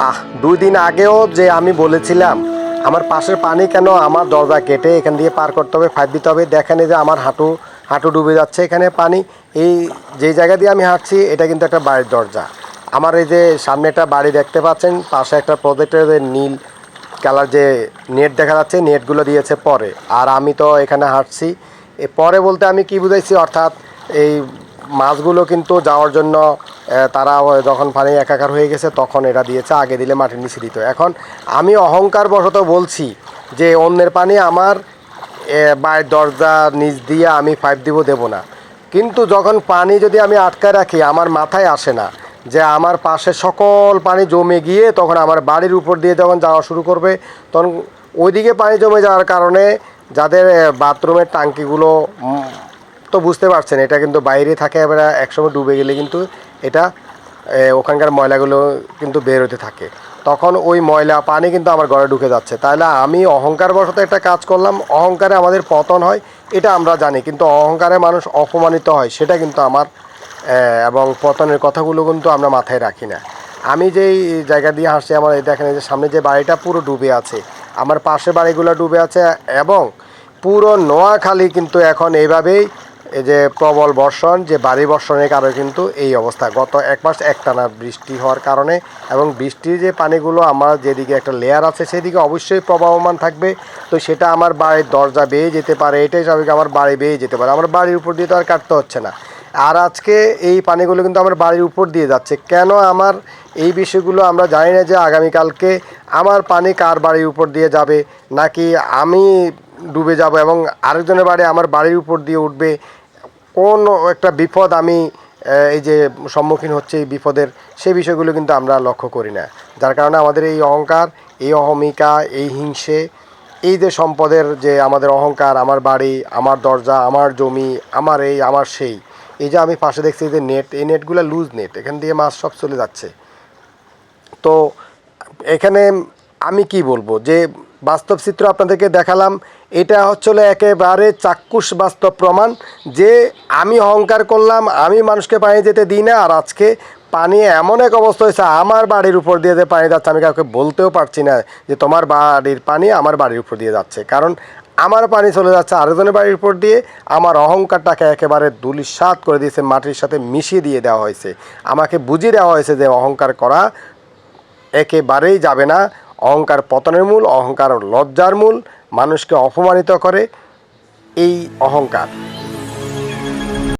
আহ, দুই দিন আগেও যে আমি বলেছিলাম, আমার পাশের পানি কেন আমার দরজা কেটে এখান দিয়ে পার করতে হবে ফাইভ দিতে হবে? দেখেন যে আমার হাঁটু হাঁটু ডুবে যাচ্ছে এখানে পানি। এই যে জায়গা দিয়ে আমি হাঁটছি, এটা কিন্তু একটা বাড়ির দরজা। আমার এই যে সামনে একটা বাড়ি দেখতে পাচ্ছেন, পাশে একটা প্রজেক্টের যে নীল কালার যে নেট দেখা যাচ্ছে নেটগুলো দিয়েছে পরে। আর আমি তো এখানে হাঁটছি। পরে বলতে আমি কি বুঝাইছি? অর্থাৎ এই মাছগুলো কিন্তু যাওয়ার জন্য তারা যখন পানি একাকার হয়ে গেছে, তখন এটা দিয়েছে, আগে দিলে মাটির নিচে দিত এখন আমি অহংকার বশত বলছি যে, অন্যের পানি আমার বাড়ির দরজা নিচ দিয়ে আমি পাইপ দিব, দেবো না। কিন্তু যখন পানি যদি আমি আটকায় রাখি, আমার মাথায় আসে না যে, আমার পাশে সকল পানি জমে গিয়ে তখন আমার বাড়ির উপর দিয়ে যখন যাওয়া শুরু করবে, তখন ওইদিকে পানি জমে যাওয়ার কারণে যাদের বাথরুমের টাঙ্কিগুলো তো বুঝতে পারছেন, এটা কিন্তু বাইরে থাকে, এবার একসময় ডুবে গেলে কিন্তু এটা ওখানকার ময়লাগুলো কিন্তু বের হতে থাকে। তখন ওই ময়লা, পানি কিন্তু আমার ঘরে ঢুকে যাচ্ছে। তাহলে আমি অহংকার বশত একটা কাজ করলাম, অহংকারে আমাদের পতন হয়, এটা আমরা জানি, কিন্তু অহংকারে মানুষ অপমানিত হয়, সেটা কিন্তু আমার এবং পতনের কথাগুলো কিন্তু আমরা মাথায় রাখি না। আমি যেই জায়গা দিয়ে হাসছি আমার এই দেখেন যে সামনে যে বাড়িটা পুরো ডুবে আছে, আমার পাশে বাড়িগুলো ডুবে আছে, এবং পুরো নোয়াখালী কিন্তু এখন এইভাবেই এই যে প্রবল বর্ষণ, যে বাড়ি বর্ষণের কারণে কিন্তু এই অবস্থা। গত এক মাস একটানা বৃষ্টি হওয়ার কারণে এবং বৃষ্টির যে পানিগুলো আমার যেদিকে একটা লেয়ার আছে, সেদিকে অবশ্যই প্রবাহমান থাকবে। তো সেটা আমার বাড়ির দরজা বেয়ে যেতে পারে, এটাই স্বাভাবিক, আমার বাড়ি বেয়ে যেতে পারে। আমার বাড়ির উপর দিয়ে তো আর কাটতে হচ্ছে না। আর আজকে এই পানিগুলো কিন্তু আমার বাড়ির উপর দিয়ে যাচ্ছে। কেন আমার এই বিষয়গুলো আমরা জানি না যে আগামীকালকে আমার পানি কার বাড়ির উপর দিয়ে যাবে, নাকি আমি ডুবে যাব এবং আরেকজনের বাড়ি আমার বাড়ির উপর দিয়ে উঠবে? কোন একটা বিপদ আমি এই যে সম্মুখীন হচ্ছে এই বিপদের, সেই বিষয়গুলো কিন্তু আমরা লক্ষ্য করি না। যার কারণে আমাদের এই অহংকার, এই অহমিকা, এই হিংসে, এই যে সম্পদের যে আমাদের অহংকার, আমার বাড়ি, আমার দরজা, আমার জমি, আমার এই, আমার সেই, এই যে আমি পাশে দেখছি যে নেট, এই নেটগুলো লুজ নেট, এখান দিয়ে মাছ সব চলে যাচ্ছে। তো এখানে আমি কি বলব? যে বাস্তব চিত্র আপনাদেরকে দেখালাম। এটা হচ্ছিল একেবারে চাক্ষুষ বাস্তব প্রমাণ যে আমি অহংকার করলাম, আমি মানুষকে পানি যেতে দিই না, আর আজকে পানি এমন এক অবস্থা হয়েছে, আমার বাড়ির উপর দিয়ে যে পানি যাচ্ছে, আমি কাউকে বলতেও পারছি না যে তোমার বাড়ির পানি আমার বাড়ির উপর দিয়ে যাচ্ছে। কারণ আমার পানি চলে যাচ্ছে আরেকজনের বাড়ির উপর দিয়ে, আমার অহংকারটাকে একেবারে দুলিশাত করে দিয়েছে, মাটির সাথে মিশিয়ে দিয়ে দেওয়া হয়েছে। আমাকে বুঝিয়ে দেওয়া হয়েছে যে অহংকার করা একেবারেই যাবে না অহংকার পতনের মূল অহংকার লজ্জার মূল মানুষকে অপমানিত করে এই অহংকার।